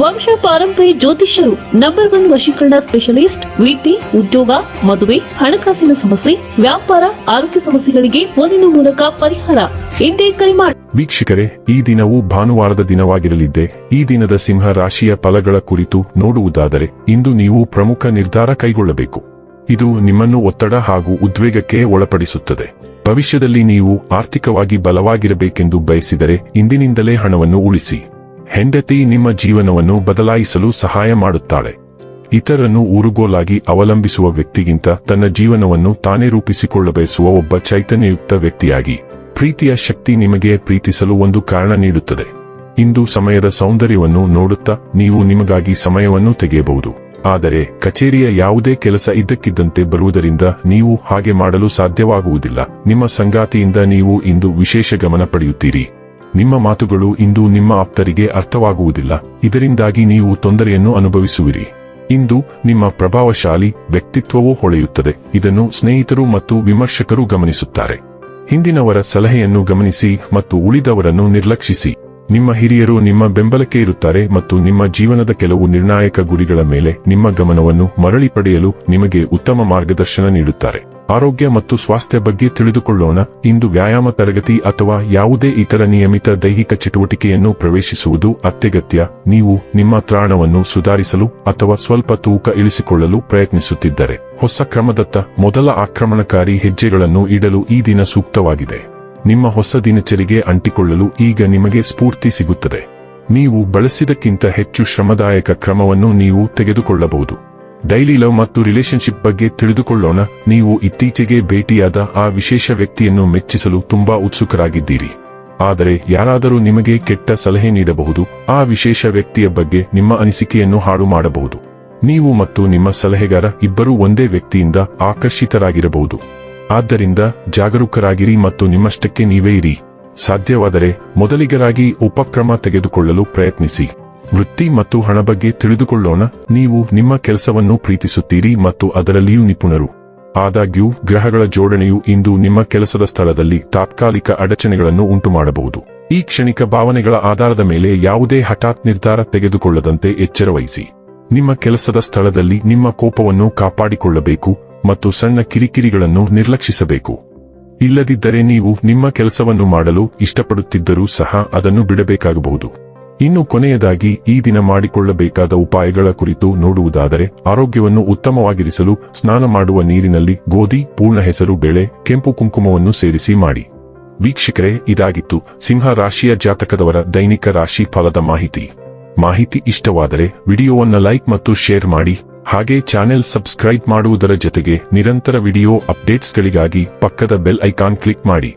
ವಂಶ ಪಾರಂಪರ್ಯ ಜ್ಯೋತಿಷ್ಯರು ನಂಬರ್ ಒನ್ ವಶೀಕರಣ ಸ್ಪೆಷಲಿಸ್ಟ್ ವೃತ್ತಿ ಉದ್ಯೋಗ, ಮದುವೆ, ಹಣಕಾಸಿನ ಸಮಸ್ಯೆ, ವ್ಯಾಪಾರ, ಆರೋಗ್ಯ ಸಮಸ್ಯೆಗಳಿಗೆ ಫೋನಿನ ಮೂಲಕ ಪರಿಹಾರ. ಇಂದೇ ಕರೆ ಮಾಡಿ ವೀಕ್ಷಕರೇ, ಈ ದಿನವು ಭಾನುವಾರದ ದಿನವಾಗಿರಲಿದ್ದೆ, ಈ ದಿನದ ಸಿಂಹ ರಾಶಿಯ ಫಲಗಳ ಕುರಿತು ನೋಡುವುದಾದರೆ, ಇಂದು ನೀವು ಪ್ರಮುಖ ನಿರ್ಧಾರ ಕೈಗೊಳ್ಳಬೇಕು. ಇದು ನಿಮ್ಮನ್ನು ಒತ್ತಡ ಹಾಗೂ ಉದ್ವೇಗಕ್ಕೆ ಒಳಪಡಿಸುತ್ತದೆ. ಭವಿಷ್ಯದಲ್ಲಿ ನೀವು ಆರ್ಥಿಕವಾಗಿ ಬಲವಾಗಿರಬೇಕೆಂದು ಬಯಸಿದರೆ, ಇಂದಿನಿಂದಲೇ ಹಣವನ್ನು ಉಳಿಸಿ. ಹೆಂಡತಿ ನಿಮ್ಮ ಜೀವನವನ್ನು ಬದಲಾಯಿಸಲು ಸಹಾಯ ಮಾಡುತ್ತಾಳೆ. ಇತರನ್ನು ಊರುಗೋಲಾಗಿ ಅವಲಂಬಿಸುವ ವ್ಯಕ್ತಿಗಿಂತ ತನ್ನ ಜೀವನವನ್ನು ತಾನೇ ರೂಪಿಸಿಕೊಳ್ಳಬಯಸುವ ಒಬ್ಬ ಚೈತನ್ಯಯುಕ್ತ ವ್ಯಕ್ತಿಯಾಗಿ, ಪ್ರೀತಿಯ ಶಕ್ತಿ ನಿಮಗೆ ಪ್ರೀತಿಸಲು ಒಂದು ಕಾರಣ ನೀಡುತ್ತದೆ. ಇಂದು ಸಮಯದ ಸೌಂದರ್ಯವನ್ನು ನೋಡುತ್ತಾ ನೀವು ನಿಮಗಾಗಿ ಸಮಯವನ್ನು ತೆಗೆಯಬಹುದು. ಆದರೆ ಕಚೇರಿಯ ಯಾವುದೇ ಕೆಲಸ ಇದ್ದಕ್ಕಿದ್ದಂತೆ ಬರುವುದರಿಂದ ನೀವು ಹಾಗೆ ಮಾಡಲು ಸಾಧ್ಯವಾಗುವುದಿಲ್ಲ. ನಿಮ್ಮ ಸಂಗಾತಿಯಿಂದ ನೀವು ಇಂದು ವಿಶೇಷ ಗಮನ ಪಡೆಯುತ್ತೀರಿ. ನಿಮ್ಮ ಮಾತುಗಳು ಇಂದು ನಿಮ್ಮ ಆಪ್ತರಿಗೆ ಅರ್ಥವಾಗುವುದಿಲ್ಲ. ಇದರಿಂದಾಗಿ ನೀವು ತೊಂದರೆಯನ್ನು ಅನುಭವಿಸುವಿರಿ. ಇಂದು ನಿಮ್ಮ ಪ್ರಭಾವಶಾಲಿ ವ್ಯಕ್ತಿತ್ವವೂ ಹೊಳೆಯುತ್ತದೆ. ಇದನ್ನು ಸ್ನೇಹಿತರು ಮತ್ತು ವಿಮರ್ಶಕರು ಗಮನಿಸುತ್ತಾರೆ. ಹಿಂದಿನವರ ಸಲಹೆಯನ್ನು ಗಮನಿಸಿ ಮತ್ತು ಉಳಿದವರನ್ನು ನಿರ್ಲಕ್ಷಿಸಿ. ನಿಮ್ಮ ಹಿರಿಯರು ನಿಮ್ಮ ಬೆಂಬಲಕ್ಕೆ ಇರುತ್ತಾರೆ ಮತ್ತು ನಿಮ್ಮ ಜೀವನದ ಕೆಲವು ನಿರ್ಣಾಯಕ ಗುರಿಗಳ ಮೇಲೆ ನಿಮ್ಮ ಗಮನವನ್ನು ಮರಳಿ ಪಡೆಯಲು ನಿಮಗೆ ಉತ್ತಮ ಮಾರ್ಗದರ್ಶನ ನೀಡುತ್ತಾರೆ. ಆರೋಗ್ಯ ಮತ್ತು ಸ್ವಾಸ್ಥ್ಯ ಬಗ್ಗೆ ತಿಳಿದುಕೊಳ್ಳೋಣ. ಇಂದು ವ್ಯಾಯಾಮ ತರಗತಿ ಅಥವಾ ಯಾವುದೇ ಇತರ ನಿಯಮಿತ ದೈಹಿಕ ಚಟುವಟಿಕೆಯನ್ನು ಪ್ರವೇಶಿಸುವುದು ಅತ್ಯಗತ್ಯ. ನೀವು ನಿಮ್ಮ ತ್ರಾಣವನ್ನು ಸುಧಾರಿಸಲು ಅಥವಾ ಸ್ವಲ್ಪ ತೂಕ ಇಳಿಸಿಕೊಳ್ಳಲು ಪ್ರಯತ್ನಿಸುತ್ತಿದ್ದರೆ, ಹೊಸ ಕ್ರಮದತ್ತ ಮೊದಲ ಆಕ್ರಮಣಕಾರಿ ಹೆಜ್ಜೆಗಳನ್ನು ಇಡಲು ಈ ದಿನ ಸೂಕ್ತವಾಗಿದೆ. ನಿಮ್ಮ ಹೊಸ ದಿನಚರಿಗೆ ಅಂಟಿಕೊಳ್ಳಲು ಈಗ ನಿಮಗೆ ಸ್ಫೂರ್ತಿ ಸಿಗುತ್ತದೆ. ನೀವು ಬಳಸಿದಕ್ಕಿಂತ ಹೆಚ್ಚು ಶ್ರಮದಾಯಕ ಕ್ರಮವನ್ನು ನೀವು ತೆಗೆದುಕೊಳ್ಳಬಹುದು. ಡೈಲಿ ಲವ್ ಮತ್ತು ರಿಲೇಶನ್ಶಿಪ್ ಬಗ್ಗೆ ತಿಳಿದುಕೊಳ್ಳೋಣ. ನೀವು ಇತ್ತೀಚೆಗೆ ಭೇಟಿಯಾದ ಆ ವಿಶೇಷ ವ್ಯಕ್ತಿಯನ್ನು ಮೆಚ್ಚಿಸಲು ತುಂಬಾ ಉತ್ಸುಕರಾಗಿದ್ದೀರಿ. ಆದರೆ ಯಾರಾದರೂ ನಿಮಗೆ ಕೆಟ್ಟ ಸಲಹೆ ನೀಡಬಹುದು. ಆ ವಿಶೇಷ ವ್ಯಕ್ತಿಯ ಬಗ್ಗೆ ನಿಮ್ಮ ಅನಿಸಿಕೆಯನ್ನು ಹಾಳು ಮಾಡಬಹುದು. ನೀವು ಮತ್ತು ನಿಮ್ಮ ಸಲಹೆಗಾರ ಇಬ್ಬರೂ ಒಂದೇ ವ್ಯಕ್ತಿಯಿಂದ ಆಕರ್ಷಿತರಾಗಿರಬಹುದು. ಆದ್ದರಿಂದ ಜಾಗರೂಕರಾಗಿರಿ ಮತ್ತು ನಿಮ್ಮಷ್ಟಕ್ಕೆ ನೀವೇ ಇರಿ. ಸಾಧ್ಯವಾದರೆ ಮೊದಲಿಗರಾಗಿ ಉಪಕ್ರಮ ತೆಗೆದುಕೊಳ್ಳಲು ಪ್ರಯತ್ನಿಸಿ. ವೃತ್ತಿ ಮತ್ತು ಹಣ ಬಗ್ಗೆ ತಿಳಿದುಕೊಳ್ಳೋಣ. ನೀವು ನಿಮ್ಮ ಕೆಲಸವನ್ನು ಪ್ರೀತಿಸುತ್ತೀರಿ ಮತ್ತು ಅದರಲ್ಲಿಯೂ ನಿಪುಣರು. ಆದಾಗ್ಯೂ, ಗ್ರಹಗಳ ಜೋಡಣೆಯು ಇಂದು ನಿಮ್ಮ ಕೆಲಸದ ಸ್ಥಳದಲ್ಲಿ ತಾತ್ಕಾಲಿಕ ಅಡಚಣೆಗಳನ್ನು ಉಂಟುಮಾಡಬಹುದು. ಈ ಕ್ಷಣಿಕ ಭಾವನೆಗಳ ಆಧಾರದ ಮೇಲೆ ಯಾವುದೇ ಹಠಾತ್ ನಿರ್ಧಾರ ತೆಗೆದುಕೊಳ್ಳದಂತೆ ಎಚ್ಚರವಹಿಸಿ. ನಿಮ್ಮ ಕೆಲಸದ ಸ್ಥಳದಲ್ಲಿ ನಿಮ್ಮ ಕೋಪವನ್ನು ಕಾಪಾಡಿಕೊಳ್ಳಬೇಕು ಮತ್ತು ಸಣ್ಣ ಕಿರಿಕಿರಿಗಳನ್ನು ನಿರ್ಲಕ್ಷಿಸಬೇಕು. ಇಲ್ಲದಿದ್ದರೆ ನೀವು ನಿಮ್ಮ ಕೆಲಸವನ್ನು ಮಾಡಲು ಇಷ್ಟಪಡುತ್ತಿದ್ದರೂ ಸಹ ಅದನ್ನು ಬಿಡಬೇಕಾಗಬಹುದು. ಇನ್ನು ಕೊನೆಯದಾಗಿ ಈ ದಿನ ಮಾಡಿಕೊಳ್ಳಬೇಕಾದ ಉಪಾಯಗಳ ಕುರಿತು ನೋಡುವುದಾದರೆ, ಆರೋಗ್ಯವನ್ನು ಉತ್ತಮವಾಗಿರಿಸಲು ಸ್ನಾನ ಮಾಡುವ ನೀರಿನಲ್ಲಿ ಗೋಧಿ, ಪೂರ್ಣ ಹೆಸರು ಬೇಳೆ, ಕೆಂಪು ಕುಂಕುಮವನ್ನು ಸೇರಿಸಿ ಮಾಡಿ. ವೀಕ್ಷಕರೇ, ಇದಾಗಿತ್ತು ಸಿಂಹ ರಾಶಿಯ ಜಾತಕದವರ ದೈನಿಕ ರಾಶಿ ಫಲದ ಮಾಹಿತಿ. ಮಾಹಿತಿ ಇಷ್ಟವಾದರೆ ವಿಡಿಯೋವನ್ನು ಲೈಕ್ ಮತ್ತು ಶೇರ್ ಮಾಡಿ, ಹಾಗೆ ಚಾನೆಲ್ ಸಬ್ಸ್ಕ್ರೈಬ್ ಮಾಡುವುದರ ಜೊತೆಗೆ ನಿರಂತರ ವಿಡಿಯೋ ಅಪ್ಡೇಟ್ಸ್ಗಳಿಗಾಗಿ ಪಕ್ಕದ ಬೆಲ್ ಐಕಾನ್ ಕ್ಲಿಕ್ ಮಾಡಿ.